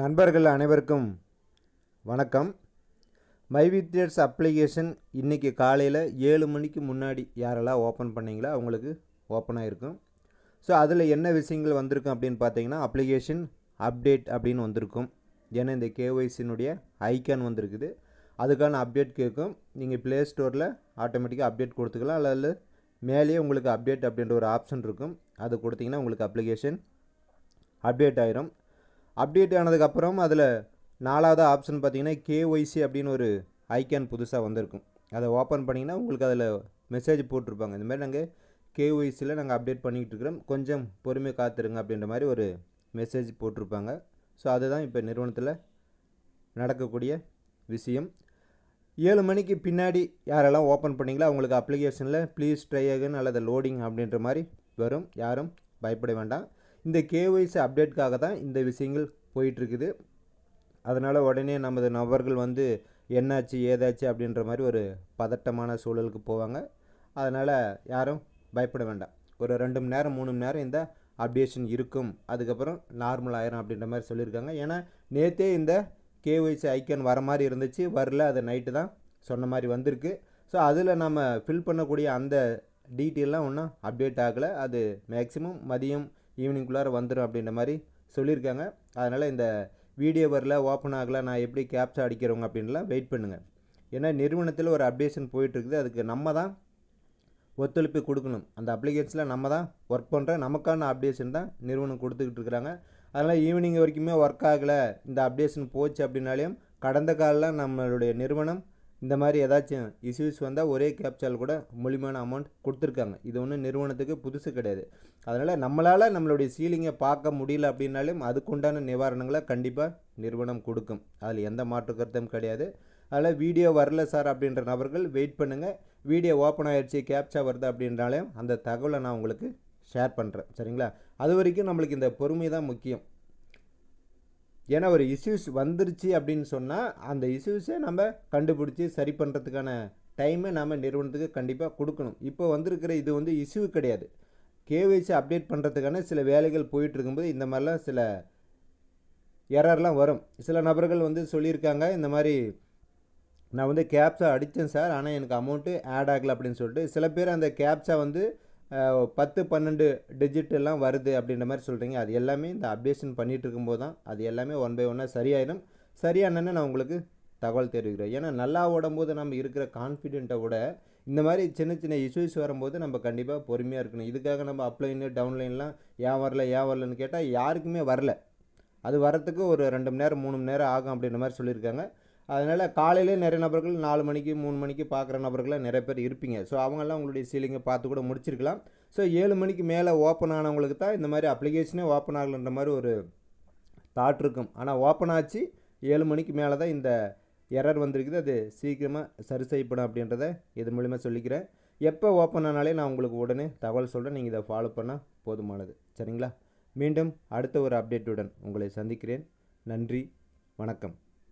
நண்பர்கள் அனைவருக்கும் வணக்கம். மை வித்யர்ஸ் அப்ளிகேஷன் இன்றைக்கி காலையில் ஏழு மணிக்கு முன்னாடி யாரெல்லாம் ஓப்பன் பண்ணிங்களோ அவங்களுக்கு ஓப்பன் ஆகிருக்கும் ஸோ அதில் என்ன விஷயங்கள் வந்திருக்கும் அப்படின்னு பார்த்தீங்கன்னா அப்ளிகேஷன் அப்டேட் அப்படின்னு வந்திருக்கும். ஏன்னா இந்த கேஒய்சினுடைய ஐக்கான் வந்திருக்குது. அதுக்கான அப்டேட் கேட்கும் நீங்கள் ப்ளே ஸ்டோரில் ஆட்டோமேட்டிக்காக அப்டேட் கொடுத்துக்கலாம். அல்லது மேலேயே உங்களுக்கு அப்டேட் அப்படின்ற ஒரு ஆப்ஷன் இருக்கும். அது கொடுத்தீங்கன்னா உங்களுக்கு அப்ளிகேஷன் அப்டேட் ஆகிரும் அப்டேட் ஆனதுக்கப்புறம் அதில் நாலாவது ஆப்ஷன் பார்த்தீங்கன்னா கேஒய்சி அப்படின்னு ஒரு ஐக்கான் புதுசாக வந்திருக்கும். அதை ஓப்பன் பண்ணிங்கன்னா உங்களுக்கு அதில் மெசேஜ் போட்டிருப்பாங்க. இந்த மாதிரி நாங்கள் கேஒய்சியில் நாங்கள் அப்டேட் பண்ணிக்கிட்டு இருக்கிறோம். கொஞ்சம் பொறுமை காத்துருங்க அப்படின்ற மாதிரி ஒரு மெசேஜ் போட்டிருப்பாங்க. ஸோ அதுதான் இப்போ நிறுவனத்தில் நடக்கக்கூடிய விஷயம். ஏழு மணிக்கு பின்னாடி யாரெல்லாம் ஓப்பன் பண்ணிங்களோ அவங்களுக்கு அப்ளிகேஷனில் ப்ளீஸ் ட்ரை அகன் அல்லது லோடிங் அப்படின்ற மாதிரி வரும். யாரும் பயப்பட வேண்டாம். இந்த கேஒய்சி அப்டேட்காக தான் இந்த விஷயங்கள் போயிட்டுருக்குது. அதனால் உடனே நமது நபர்கள் வந்து என்னாச்சு ஏதாச்சு அப்படின்ற மாதிரி ஒரு பதட்டமான சூழலுக்கு போவாங்க. அதனால் யாரும் பயப்பட வேண்டாம். ஒரு ரெண்டு மணி நேரம் மூணு மணி நேரம் இந்த அப்டேஷன் இருக்கும். அதுக்கப்புறம் நார்மல் ஆயிரும் அப்படின்ற மாதிரி சொல்லியிருக்காங்க. ஏன்னா நேற்றே இந்த கேஒய்சி ஐக்கன் வர மாதிரி இருந்துச்சு. வரல அது நைட்டு தான் சொன்ன மாதிரி வந்திருக்கு. ஸோ அதில் நம்ம ஃபில் பண்ணக்கூடிய அந்த டீட்டெயிலாம் ஒன்றும் அப்டேட் ஆகலை. அது மேக்ஸிமம் மதியம் ஈவினிங்குள்ளார வந்துடும் அப்படின்ற மாதிரி சொல்லியிருக்காங்க. அதனால் இந்த வீடியோ வரல ஓப்பன் ஆகலை நான் எப்படி கேப்சா அடிக்கிறவங்க அப்படின்லாம் வெயிட் பண்ணுங்கள் ஏன்னா நிறுவனத்தில் ஒரு அப்டேஷன் போயிட்டுருக்குது. அதுக்கு நம்ம தான் ஒத்துழைப்பு கொடுக்கணும். அந்த அப்ளிகேஷனில் நம்ம தான் ஒர்க் பண்ணுற நமக்கான அப்டேஷன் தான் நிறுவனம் கொடுத்துக்கிட்டு இருக்கிறாங்க. அதனால் ஈவினிங் வரைக்குமே ஒர்க் ஆகலை. இந்த அப்டேஷன் போச்சு அப்படின்னாலையும் கடந்த காலில் நம்மளுடைய நிறுவனம் இந்த மாதிரி ஏதாச்சும் இஷ்யூஸ் வந்தால் ஒரே கேப்சால் கூட முழுமையான அமௌண்ட் கொடுத்துருக்காங்க. இது ஒன்றும் நிறுவனத்துக்கு புதுசு கிடையாது. அதனால் நம்மளால் நம்மளுடைய சீலிங்கை பார்க்க முடியல அப்படின்னாலும் அதுக்குண்டான நிவாரணங்களை கண்டிப்பாக நிறுவனம் கொடுக்கும். அதில் எந்த மாற்று கருத்தும் கிடையாது. அதில் வீடியோ வரல சார் அப்படின்ற நபர்கள் வெயிட் பண்ணுங்கள் வீடியோ ஓப்பன் ஆகிடுச்சி கேப்சா வருது அப்படின்றாலையும் அந்த தகவலை நான் உங்களுக்கு ஷேர் பண்ணுறேன் சரிங்களா? அது வரைக்கும் நம்மளுக்கு இந்த பொறுமை தான் முக்கியம். ஏன்னா ஒரு இஷ்யூஸ் வந்துருச்சு அப்படின்னு சொன்னால் அந்த இஷ்யூஸை நம்ம கண்டுபிடிச்சி சரி பண்ணுறதுக்கான டைமை நம்ம நிறுவனத்துக்கு கண்டிப்பாக கொடுக்கணும். இப்போ வந்திருக்கிற இது வந்து இஷ்யூ கிடையாது. கேவைசி அப்டேட் பண்ணுறதுக்கான சில வேலைகள் போயிட்டு இருக்கும்போது இந்த மாதிரிலாம் சில எரர்லாம் வரும். சில நபர்கள் வந்து சொல்லியிருக்காங்க இந்த மாதிரி நான் வந்து கேப்ஸாக அடித்தேன் சார் ஆனால் எனக்கு அமௌண்ட்டு ஆட் ஆகலை அப்படின்னு சொல்லிட்டு. சில பேர் அந்த கேப்ஸை வந்து பத்து பன்னெண்டு டிஜிட் எல்லாம் வருது அப்படின்ற மாதிரி சொல்கிறீங்க அது எல்லாமே இந்த அப்டேஷன் பண்ணிகிட்டு இருக்கும்போது தான் அது எல்லாமே ஒன் பை ஒன்னாக சரியாயிடும் சரியானன்னு நான் உங்களுக்கு தகவல் தெரிவிக்கிறேன். ஏன்னா நல்லா ஓடும்போது நம்ம இருக்கிற கான்ஃபிடென்ட்டை விட இந்த மாதிரி சின்ன சின்ன இஷ்யூஸ் வரும்போது நம்ம கண்டிப்பாக பொறுமையாக இருக்கணும். இதுக்காக நம்ம அப்ளைனு டவுன்லைன்லாம் ஏன் வரல ஏன் வரலன்னு கேட்டால் யாருக்குமே வரல. அது வரத்துக்கு ஒரு ரெண்டு மணி நேரம் மூணு மணி நேரம் ஆகும் அப்படின்ற மாதிரி சொல்லியிருக்காங்க. அதனால் காலையிலே நிறைய நபர்கள் நாலு மணிக்கு மூணு மணிக்கு பார்க்குற நபர்களாக நிறைய பேர் இருப்பீங்க. ஸோ அவங்கெல்லாம் உங்களுடைய சீலிங்கை பார்த்து கூட முடிச்சிருக்கலாம். ஸோ ஏழு மணிக்கு மேலே ஓப்பன் ஆனவங்களுக்கு தான் இந்த மாதிரி அப்ளிகேஷனே ஓப்பன் ஆகலன்ற மாதிரி ஒரு தாட் இருக்கும். ஆனால் ஓப்பன் ஆச்சு. ஏழு மணிக்கு மேலே தான் இந்த எரர் வந்திருக்குது. அது சீக்கிரமாக சரி செய்யப்படும் அப்படின்றத இது மூலிமா சொல்லிக்கிறேன். எப்போ ஓப்பன் ஆனாலே நான் உங்களுக்கு உடனே தகவல் சொல்கிறேன் நீங்கள் இதை ஃபாலோ பண்ணால் போதுமானது. சரிங்களா? மீண்டும் அடுத்த ஒரு அப்டேட்டுடன் உங்களை சந்திக்கிறேன். நன்றி. வணக்கம்.